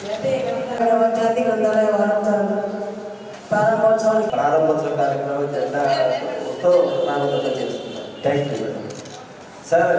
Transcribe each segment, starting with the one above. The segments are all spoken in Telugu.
జాతి గ్రంథాలయ వారోత్సవం ప్రారంభోత్సవానికి ప్రారంభోత్సవ కార్యక్రమం జెండాతో ప్రారంభత చేస్తున్నారు థ్యాంక్ యూ సార్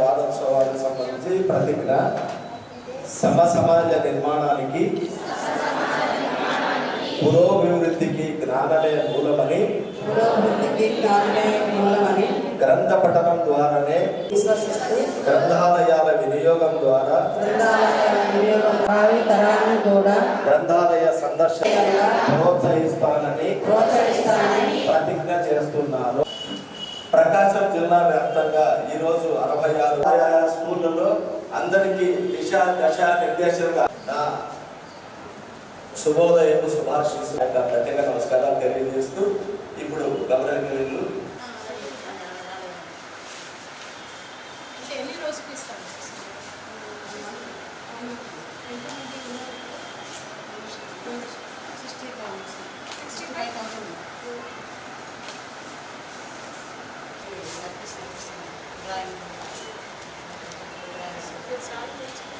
వారోత్సవాలకు సంబంధించి ప్రతిజ్ఞ. సమ సమాజ నిర్మాణానికి పురోభివృద్ధికి జ్ఞానమే మూలమని పురోభివృద్ధికి జ్ఞానమే మూలమని. గ్రంథ పఠనం ద్వారానే గ్రంథాలయాల వినియోగం ద్వారా గ్రంథాలయ సందర్శన ప్రోత్సహిస్తానని ప్రతిజ్ఞ చేస్తున్నాను. ప్రకాశం జిల్లా వ్యాప్తంగా ఈరోజు అరవై ఆరు స్కూళ్ళలో అందరికీ దిశ దశ నిర్దేశంగా శుభోదయం శుభాశీస్సు యొక్క ప్రత్యేక నమస్కారాలు తెలియజేస్తూ ఇప్పుడు గమనికలు start with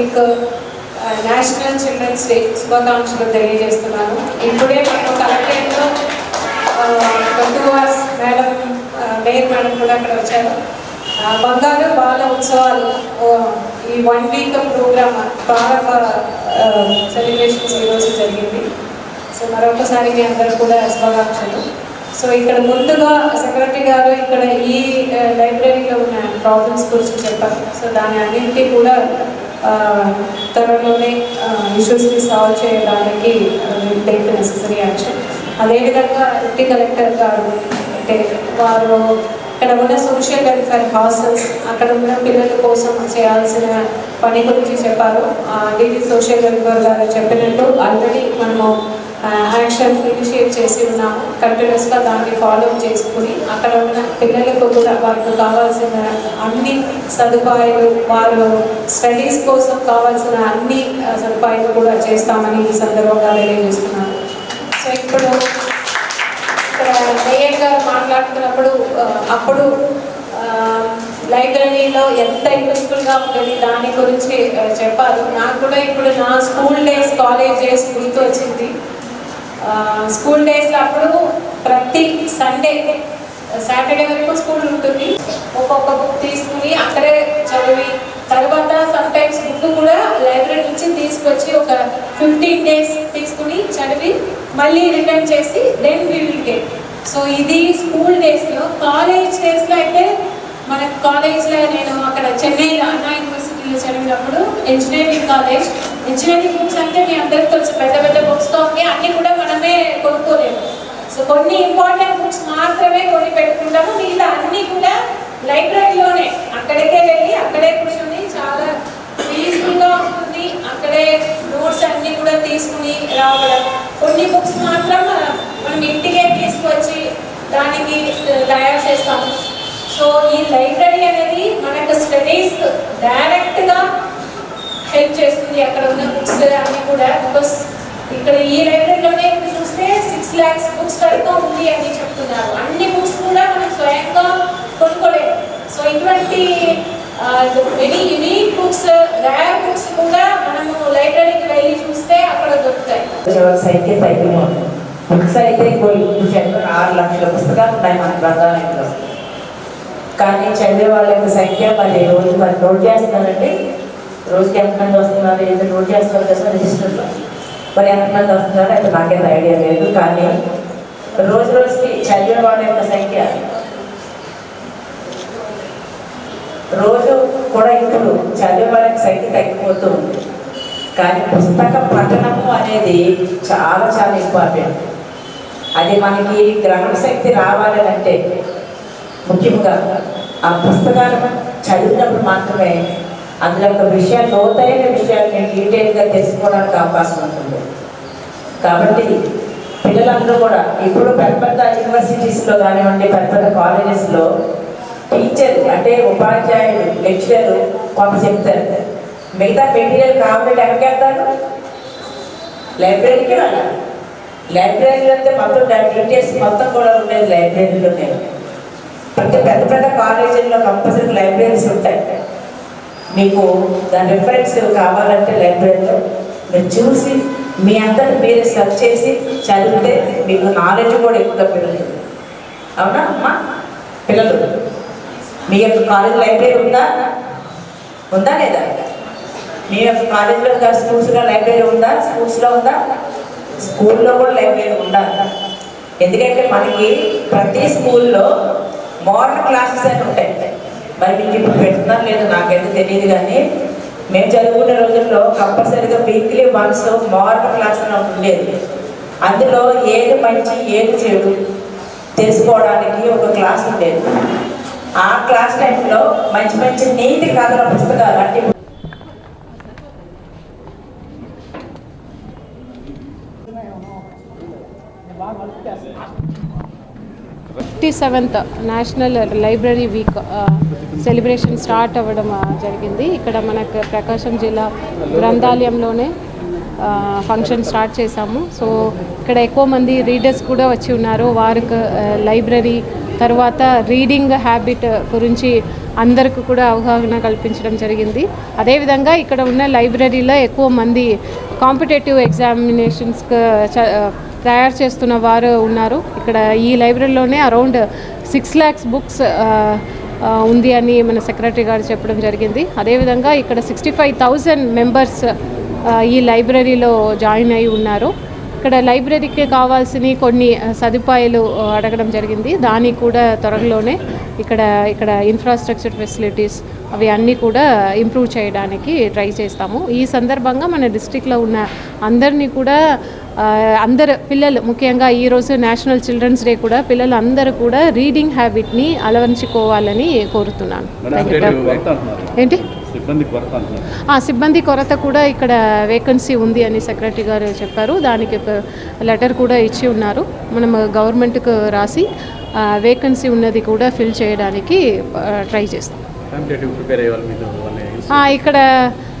మీకు నేషనల్ చిల్డ్రన్స్ డే శుభాకాంక్షలు తెలియజేస్తున్నాను. ఇప్పుడే మనం కలెక్టరేట్లో బంధువాస్ మేడం మేయర్ మేడం కూడా అక్కడ వచ్చారు. బంగారు బాల ఉత్సవాలు ఈ వన్ వీక్ ప్రోగ్రామ్ ప్రారంభ సెలబ్రేషన్స్ ఈరోజు జరిగింది. సో మరొకసారి మీ అందరూ కూడా శుభాకాంక్షలు. సో ఇక్కడ ముందుగా సెక్రటరీ గారు ఇక్కడ ఈ లైబ్రరీలో ఉన్న ప్రాబ్లమ్స్ గురించి చెప్పారు. సో దాని అన్నింటినీ కూడా త్వరలోనే ఇష్యూస్ని సాల్వ్ చేయడానికి టేక్ నెసెసరీ యాక్షన్ అదేవిధంగా డిప్టీ కలెక్టర్ గారు అంటే వారు ఇక్కడ ఉన్న సోషల్ వెల్ఫేర్ హాస్టల్స్ అక్కడ ఉన్న పిల్లల కోసం చేయాల్సిన పని గురించి చెప్పారు. డిడి సోషల్ వెల్ఫేర్ గారు చెప్పినట్టు ఆల్రెడీ మనము యాక్షన్ ఇనిషియేట్ చేసి ఉన్నాము కంటిన్యూస్గా దాన్ని ఫాలో చేసుకుని అక్కడ ఉన్న పిల్లలకు కూడా వారికి కావాల్సిన అన్ని సదుపాయాలు వారు స్టడీస్ కోసం కావాల్సిన అన్ని సదుపాయాలు కూడా చేస్తామని ఈ సందర్భంగా తెలియజేస్తున్నాను. సో ఇప్పుడు ఇక్కడ మేయర్ గారు మాట్లాడుతున్నప్పుడు అప్పుడు లైబ్రరీలో ఎంత యూస్ఫుల్గా ఉంటుంది దాని గురించి చెప్పారు. నాకు కూడా ఇప్పుడు నా స్కూల్ డేస్ కాలేజ్ డేస్ గుర్తు వచ్చింది స్కూల్ డేస్లో అప్పుడు ప్రతి సండే సాటర్డే వరకు స్కూల్ ఉంటుంది. ఒక్కొక్క బుక్ తీసుకుని అక్కడే చదివి తర్వాత సమ్ టైమ్స్ బుక్ కూడా లైబ్రరీ నుంచి తీసుకొచ్చి ఒక ఫిఫ్టీన్ డేస్ తీసుకుని చదివి మళ్ళీ రిటర్న్ చేసి then we will get so ఇది స్కూల్ డేస్లో కాలేజ్ డేస్లో అయితే మన కాలేజ్లో నేను అక్కడ చెన్నైలో అన్నా యూనివర్సిటీలో చదివినప్పుడు ఇంజనీరింగ్ కాలేజ్ ఇంజనీరింగ్ బుక్స్ అంటే మీ అందరికీ తెలుసు పెద్ద పెద్ద బుక్స్ కావాలి అన్నీ కూడా మనమే కొనుక్కోలేము. సో కొన్ని ఇంపార్టెంట్ బుక్స్ మాత్రమే కొని పెట్టుకుంటాము మిగతా అన్నీ కూడా లైబ్రరీలోనే అక్కడికే వెళ్ళి అక్కడే కూర్చొని చాలా పీస్ఫుల్గా ఉంటుంది. అక్కడే నోట్స్ అన్ని కూడా తీసుకుని రావడం. కొన్ని బుక్స్ మాత్రం మనం ఇంటికే తీసుకొచ్చి దానికి తయారు చేస్తాము. సో ఈ లైబ్రరీ అనేది మనకు స్టడీస్ డైరెక్ట్గా హెల్ప్ చేస్తుంది. అక్కడ ఉన్న బుక్స్ అన్ని కూడా బికాస్ ఇక్కడ ఈ లైబ్రరీలోనే ఇప్పుడు చూస్తే సిక్స్ ల్యాక్స్ బుక్స్ వరకు ఉంది అని చెప్తున్నారు. అన్ని బుక్స్ కూడా మనం స్వయంగా కొనుక్కోలేదు సో ఇటువంటి very unique books rare books కూడా మనము లైబ్రరీకి వెళ్ళి చూస్తే అక్కడ దొరుకుతాయి. చివరి బుక్స్ అయితే ఆరు లక్షల పుస్తకాలు ఉన్నాయి మన గ్రంథాలయంలో. కానీ చదివే వాళ్ళ యొక్క సంఖ్య మరి రోజు మరి నోట్ చేస్తున్నారండి రోజుకి ఎంతమంది వస్తున్నారు ఏదో నోట్ చేస్తారు కదా రిజిస్టర్లో? మరి ఎంతమంది వస్తున్నారు అయితే నాకేం ఐడియా లేదు. కానీ రోజు రోజుకి చదివే వాళ్ళ యొక్క సంఖ్య రోజు కూడా ఇప్పుడు చదివే వాళ్ళ సంఖ్య తగ్గిపోతూ ఉంది. కానీ పుస్తక పఠనము అనేది చాలా చాలా ఇంపార్టెంట్. అది మనకి గ్రహణ శక్తి రావాలంటే ముఖ్యంగా ఆ పుస్తకాలు చదివినప్పుడు మాత్రమే అందులో ఒక విషయాలు లోతైన విషయాన్ని డీటెయిల్గా తెలుసుకోవడానికి అవకాశం ఉంటుంది. కాబట్టి పిల్లలందరూ కూడా ఇప్పుడు పెద్ద పెద్ద యూనివర్సిటీస్లో కానివ్వండి పెద్ద పెద్ద కాలేజెస్లో టీచర్ అంటే ఉపాధ్యాయులు లెక్చరర్ కొంత చెప్తారు. మిగతా మెటీరియల్ కావాలంటే ఎక్కడికి వెళ్తారు? లైబ్రరీకి వెళ్ళాలి. లైబ్రరీలో అయితే మొత్తం డీటెయిల్స్ మొత్తం కూడా ఉండేది లైబ్రరీలోనే. అంటే పెద్ద పెద్ద కాలేజీల్లో కంపల్సరీ లైబ్రరీస్ ఉంటాయి. మీకు దాని రిఫరెన్స్ కావాలంటే లైబ్రరీలో మీరు చూసి మీ అందరి మీరు సెర్చ్ చేసి చదివితే మీకు నాలెడ్జ్ కూడా ఎక్కువగా పెరుగుతుంది. అవునా అమ్మా? పిల్లలు. మీ యొక్క కాలేజ్ లైబ్రరీ ఉందా? ఉందా లేదా? మీ యొక్క కాలేజీలో స్కూల్స్లో లైబ్రరీ ఉందా? స్కూల్స్లో ఉందా? స్కూల్లో కూడా లైబ్రరీ ఉందా? ఎందుకంటే మనకి ప్రతి స్కూల్లో మోడల్ క్లాసెస్ అని ఉంటాయి మరి మీకు ఇప్పుడు పెడుతున్నారు లేదు నాకైతే తెలియదు కానీ మేము చదువుకునే రోజుల్లో కంపల్సరీగా వీక్లీ వన్స్ మోడర్న్ క్లాస్ అని ఉండేది. అందులో ఏది మంచి ఏది చెడు తెలుసుకోవడానికి ఒక క్లాస్ ఉండేది. ఆ క్లాస్ టైంలో మంచి మంచి నీతి కథల పుస్తకాలు అంటే fifty seventh national library week celebration start అవ్వడం జరిగింది. ఇక్కడ మనకు ప్రకాశం జిల్లా గ్రంథాలయంలోనే ఫంక్షన్ స్టార్ట్ చేశాము. సో ఇక్కడ ఎక్కువ మంది రీడర్స్ కూడా వచ్చి ఉన్నారు. వారికి లైబ్రరీ తర్వాత రీడింగ్ హ్యాబిట్ గురించి అందరికి కూడా అవగాహన కల్పించడం జరిగింది. అదేవిధంగా ఇక్కడ ఉన్న లైబ్రరీలో ఎక్కువ మంది కాంపిటేటివ్ ఎగ్జామినేషన్స్కి తయారు చేస్తున్న వారు ఉన్నారు. ఇక్కడ ఈ లైబ్రరీలోనే అరౌండ్ సిక్స్ ల్యాక్స్ బుక్స్ ఉంది అని మన సెక్రటరీ గారు చెప్పడం జరిగింది. అదేవిధంగా ఇక్కడ సిక్స్టీ ఫైవ్ థౌజండ్ మెంబర్స్ ఈ లైబ్రరీలో జాయిన్ అయి ఉన్నారు. ఇక్కడ లైబ్రరీకి కావాల్సిన కొన్ని సదుపాయాలు అడగడం జరిగింది. దానికి కూడా త్వరలోనే ఇక్కడ ఇక్కడ ఇన్ఫ్రాస్ట్రక్చర్ ఫెసిలిటీస్ అవి అన్నీ కూడా ఇంప్రూవ్ చేయడానికి ట్రై చేస్తాము. ఈ సందర్భంగా మన డిస్టిక్లో ఉన్న అందరినీ కూడా అందరు పిల్లలు ముఖ్యంగా ఈరోజు నేషనల్ చిల్డ్రన్స్ డే కూడా పిల్లలు అందరూ కూడా రీడింగ్ హ్యాబిట్ని అలవరించుకోవాలని కోరుతున్నాను. ఏంటి? సిబ్బంది కొరత అంటున్నారు. ఆ, సిబ్బంది కొరత కూడా ఇక్కడ వేకెన్సీ ఉంది అని సెక్రటరీ గారు చెప్పారు. దానికి లెటర్ కూడా ఇచ్చి ఉన్నారు. మనం గవర్నమెంట్కు రాసి వేకెన్సీ ఉన్నది కూడా ఫిల్ చేయడానికి ట్రై చేస్తాం. ఇక్కడ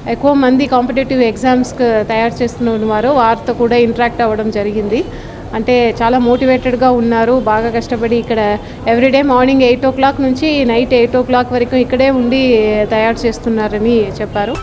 ఎక్కువ మంది కాంపిటేటివ్ ఎగ్జామ్స్కి తయారు చేస్తున్న వారు వారితో కూడా ఇంటరాక్ట్ అవ్వడం జరిగింది. అంటే చాలా మోటివేటెడ్గా ఉన్నారు బాగా కష్టపడి ఇక్కడ everyday morning eight o'clock నుంచి నైట్ ఎయిట్ ఓ క్లాక్ వరకు ఇక్కడే ఉండి తయారు చేస్తున్నారని చెప్పారు.